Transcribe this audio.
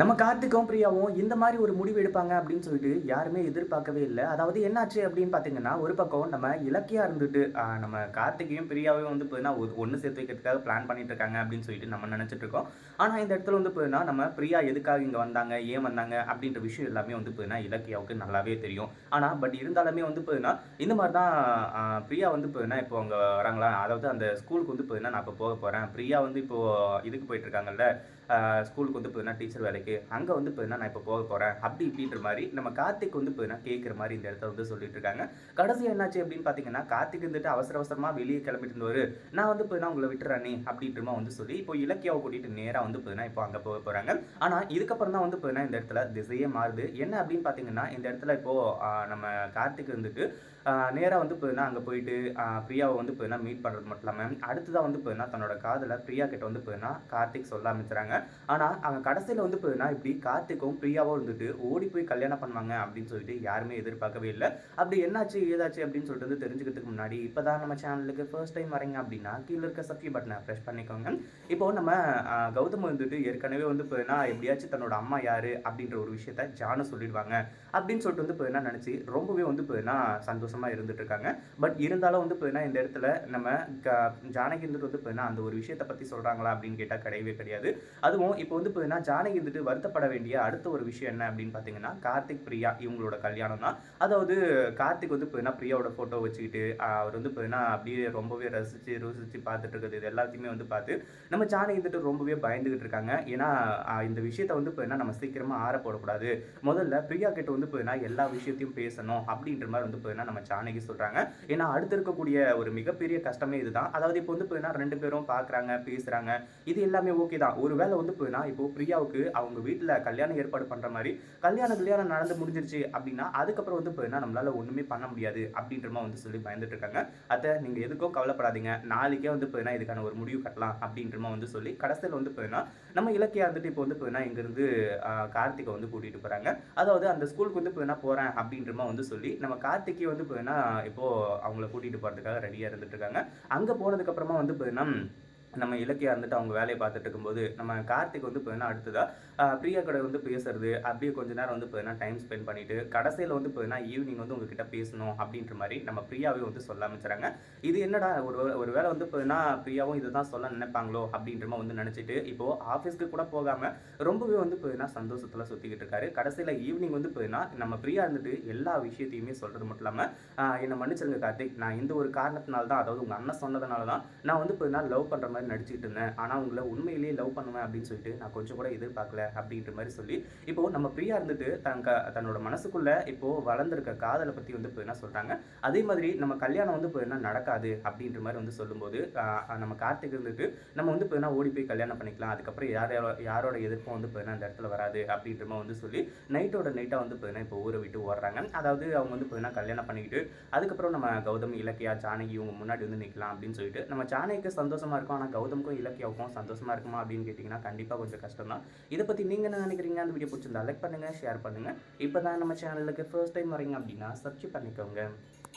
நம்ம கார்த்திக்கும் பிரியாவும் இந்த மாதிரி ஒரு முடிவு எடுப்பாங்க அப்படின்னு சொல்லிட்டு யாருமே எதிர்பார்க்கவே இல்லை. அதாவது என்னாச்சு அப்படின்னு பார்த்தீங்கன்னா ஒரு பக்கம் நம்ம இலக்கியா இருந்துட்டு நம்ம கார்த்திகையும் பிரியாவையும் வந்து போயின்னா ஒன்று சேர்த்து வைக்கிறதுக்காக பிளான் பண்ணிட்டு இருக்காங்க அப்படின்னு சொல்லிட்டு நம்ம நினச்சிட்டு இருக்கோம். ஆனால் இந்த இடத்துல வந்து போயின்னா நம்ம பிரியா எதுக்காக இங்கே வந்தாங்க ஏன் வந்தாங்க அப்படின்ற விஷயம் எல்லாமே வந்து போயின்னா இலக்கியாவுக்கு நல்லாவே தெரியும். ஆனால் பட் இருந்தாலுமே வந்து போயின்னா இந்த மாதிரி தான் பிரியா வந்து போயின்னா இப்போ அவங்க வராங்களா? அதாவது அந்த ஸ்கூலுக்கு வந்து போயின்னா நான் இப்போ போக போகிறேன் பிரியா வந்து இப்போது இதுக்கு போயிட்டு இருக்காங்கல்ல? ஸ்கூலுக்கு வந்து போயின்னா டீச்சர் வேலைக்கு அங்கே வந்து பார்த்தீங்கன்னா நான் இப்போ போக போகிறேன் அப்படி இப்படின்ற மாதிரி நம்ம கார்த்திக் வந்து பார்த்தீங்கன்னா கேட்குற மாதிரி இந்த இடத்த வந்து சொல்லிட்டு இருக்காங்க. கடைசி என்னாச்சு அப்படின்னு பார்த்தீங்கன்னா கார்த்திக் இருந்துட்டு அவசர அவசரமாக வெளியே கிளம்பிட்டு இருந்தவர் நான் வந்து பார்த்தீங்கன்னா உங்களை விட்டுறேனே அப்படின்றமா வந்து சொல்லி இப்போ இலக்கியாவை கூட்டிகிட்டு நேராக வந்து பார்த்தீங்கன்னா இப்போ அங்கே போக போகிறாங்க ஆனால் இதுக்கப்புறம் தான் வந்து பார்த்தீங்கன்னா இந்த இடத்துல திசையே மாறுது. என்ன அப்படின்னு பார்த்தீங்கன்னா இந்த இடத்துல இப்போது நம்ம கார்த்திக் இருந்துட்டு நேராக வந்து பார்த்தீங்கன்னா அங்கே போயிட்டு பிரியாவை வந்து பார்த்தீங்கன்னா மீட் பண்ணுறது மட்டும் இல்லாமல் அடுத்ததாக வந்து பார்த்தீங்கன்னா தன்னோட காதலை பிரியா கிட்ட வந்து பார்த்தீங்கன்னா கார்த்திக் சொல்ல ஆரம்பிச்சுறாங்க. ஆனால் அவங்க கடைசியில் வந்து போயின்னா இப்படி கார்த்திக்கும் பிரியாவும் இருந்துட்டு ஓடி போய் கல்யாணம் பண்ணுவாங்க அப்படின்னு சொல்லிட்டு யாருமே எதிர்பார்க்கவே இல்லை. அப்படி என்னாச்சு ஏதாச்சு அப்படின்னு சொல்லிட்டு வந்து தெரிஞ்சுக்கிறதுக்கு முன்னாடி இப்போ தான் நம்ம சேனலுக்கு ஃபர்ஸ்ட் டைம் வரீங்க அப்படின்னா கீழே இருக்க சப்ஸ்கிரைப் பட்டனை ப்ரெஸ் பண்ணிக்கோங்க. இப்போ நம்ம கௌதம் வந்துட்டு ஏற்கனவே வந்து போயின்னா எப்படியாச்சும் தன்னோட அம்மா யாரு அப்படின்ற ஒரு விஷயத்த ஜான சொல்லிடுவாங்க அப்படின்னு சொல்லிட்டு வந்து போயின்னா நினச்சி ரொம்பவே வந்து போயின்னா சந்தோஷமா இருந்துட்டு இருக்காங்க. பட் இருந்தாலும் வந்து போயின்னா இந்த இடத்துல நம்ம க- ஜானகி இருந்துட்டு வந்து போயின்னா அந்த ஒரு விஷயத்தை பற்றி சொல்கிறாங்களா அப்படின்னு கேட்டால் கிடையவே கிடையாது. அதுவும் இப்போ வந்து போயின்னா ஜானகி இருந்துட்டு வருத்தப்பட வேண்டிய அடுத்த ஒரு விஷயம் என்ன அப்படின்னு பார்த்தீங்கன்னா கார்த்திக் பிரியா இவங்களோட கல்யாணம் தான். அதாவது கார்த்திக் வந்து போயின்னா பிரியாவோட ஃபோட்டோ வச்சுக்கிட்டு அவர் வந்து போயின்னா அப்படியே ரொம்பவே ரசித்து ருசித்து பார்த்துட்டு இருக்கிறது இது எல்லாத்தையுமே வந்து பார்த்து நம்ம சாணி இருந்துட்டு ரொம்பவே பயந்துகிட்டு இருக்காங்க. ஏன்னா இந்த விஷயத்தை வந்து போயின்னா நம்ம சீக்கிரமாக ஆற போடக்கூடாது. முதல்ல பிரியா கிட்ட வந்து போயின்னா எல்லா விஷயத்தையும் பேசணும் அப்படின்ற மாதிரி வந்து போயின்னா நம்ம சாணிக்கு சொல்கிறாங்க ஏன்னா அடுத்து இருக்கக்கூடிய ஒரு மிகப்பெரிய கஷ்டமே இதுதான். அதாவது இப்போ வந்து போயின்னா ரெண்டு பேரும் பார்க்குறாங்க பேசுகிறாங்க இது எல்லாமே ஓகே தான். ஒருவேளை வந்து போயின்னா இப்போ பிரியாவுக்கு அவங்க அவங்க வீட்டில் கல்யாணம் ஏற்பாடு பண்ணுற மாதிரி கல்யாணம் கல்யாணம் நடந்து முடிஞ்சிருச்சு அப்படின்னா அதுக்கப்புறம் வந்து இப்போ என்ன நம்மளால் ஒன்றுமே பண்ண முடியாது அப்படின்ற மாதிரி வந்து சொல்லி பயந்துட்டு இருக்காங்க. அதை நீங்கள் எதுக்கும் கவலைப்படாதீங்க. நாளைக்கே வந்து இப்போ என்ன இதுக்கான ஒரு முடிவு கட்டலாம் அப்படின்ற மாதிரி வந்து சொல்லி கடைசியில் வந்து போயின்னா நம்ம இலக்கியா வந்துட்டு இப்போ வந்து போயின்னா இங்கேருந்து கார்த்திகை வந்து கூட்டிகிட்டு போகிறாங்க அதாவது அந்த ஸ்கூலுக்கு வந்து போயின்னா போகிறேன் அப்படின்ற மாதிரி வந்து சொல்லி நம்ம கார்த்திகை வந்து போயின்னா இப்போது அவங்கள கூட்டிகிட்டு போகிறதுக்காக ரெடியாக இருந்துட்டு இருக்காங்க. அங்கே போனதுக்கப்புறமா வந்து போயின்னா நம்ம இலக்கியா இருந்துட்டு அவங்க வேலையை பார்த்துட்டு இருக்கும்போது நம்ம கார்த்திக் வந்து போயின்னா அடுத்ததா பிரியா கூட வந்து பேசுறது அப்படியே கொஞ்ச நேரம் வந்து பார்த்தீங்கன்னா டைம் ஸ்பெண்ட் பண்ணிட்டு கடைசியில் வந்து பார்த்தீங்கன்னா ஈவினிங் வந்து உங்ககிட்ட பேசணும் அப்படின்ற மாதிரி நம்ம பிரியாவே வந்து சொல்ல ஆரம்பிச்சுறாங்க இது என்னடா ஒரு ஒரு வேளை வந்து போயின்னா பிரியாவும் இதை தான் சொல்ல நினைப்பாங்களோ அப்படின்ற மாதிரி வந்து நினச்சிட்டு இப்போது ஆஃபீஸ்க்கு கூட போகாமல் ரொம்பவே வந்து போயின்னா சந்தோஷத்தில் சுற்றிக்கிட்டு இருக்காரு. கடைசியில் ஈவினிங் வந்து போயின்னா நம்ம பிரியா இருந்துட்டு எல்லா விஷயத்தையுமே சொல்கிறது மட்டும் இல்லாமல் என்னை மன்னிச்சிருங்க கார்த்திக் நான் இந்த ஒரு காரணத்தினால தான் அதாவது உங்கள் அண்ணன் சொன்னதுனால தான் நான் வந்து போயின்னா லவ் பண்ணுற மாதிரி நடிச்சுக்கிட்டு இருந்தேன். ஆனால் உங்களை உண்மையிலேயே லவ் பண்ணுவேன் அப்படின்னு சொல்லிட்டு நான் கொஞ்சம் கூட எதிர்பார்க்கல அப்படின்ற மாதிரி சொல்லி இப்போ நம்ம பிரியா இருந்துட்டு தன் க தன்னோட மனசுக்குள்ள இப்போ வளர்ந்துருக்க காதலை பற்றி வந்து இப்போ என்ன சொல்கிறாங்க அதே மாதிரி நம்ம கல்யாணம் வந்து இப்போ என்ன நடக்காது அப்படின்ற மாதிரி வந்து சொல்லும்போது நம்ம கார்த்திக் இருந்துட்டு நம்ம வந்து போயின்னா ஓடி போய் கல்யாணம் பண்ணிக்கலாம் அதுக்கப்புறம் யார் யாரோட எதிர்ப்பும் வந்து இப்போ என்ன அந்த இடத்துல வராது அப்படின்ற மாதிரி வந்து சொல்லி நைட்டோட நைட்டாக வந்து போயின்னா இப்போ ஊரை விட்டு ஓடுறாங்க. அதாவது அவங்க வந்து போயின்னா கல்யாணம் பண்ணிக்கிட்டு அதுக்கப்புறம் நம்ம கௌதம் இலக்கியா ஜானகி இவங்க முன்னாடி வந்து நிற்கலாம் அப்படின்னு சொல்லிட்டு நம்ம ஜானகிக்கு சந்தோஷமாக இருக்கும். ஆனால் கௌதமுக்கும் இலக்கியாவுக்கும் சந்தோஷமாக இருக்குமா அப்படின்னு கேட்டிங்கன்னா கண்டிப்பாக கொஞ்சம் கஷ்டம் தான் இதை பற்றி நீங்கள் என்ன நினைக்கிறீங்க? அந்த வீடியோ பிடிச்சிருந்தா லைக் பண்ணுங்கள் ஷேர் பண்ணுங்கள் இப்போ தான் நம்ம சேனலுக்கு ஃபர்ஸ்ட் டைம் வரீங்க அப்படின்னா சப்ஸ்கிரைப் பண்ணிக்கோங்க.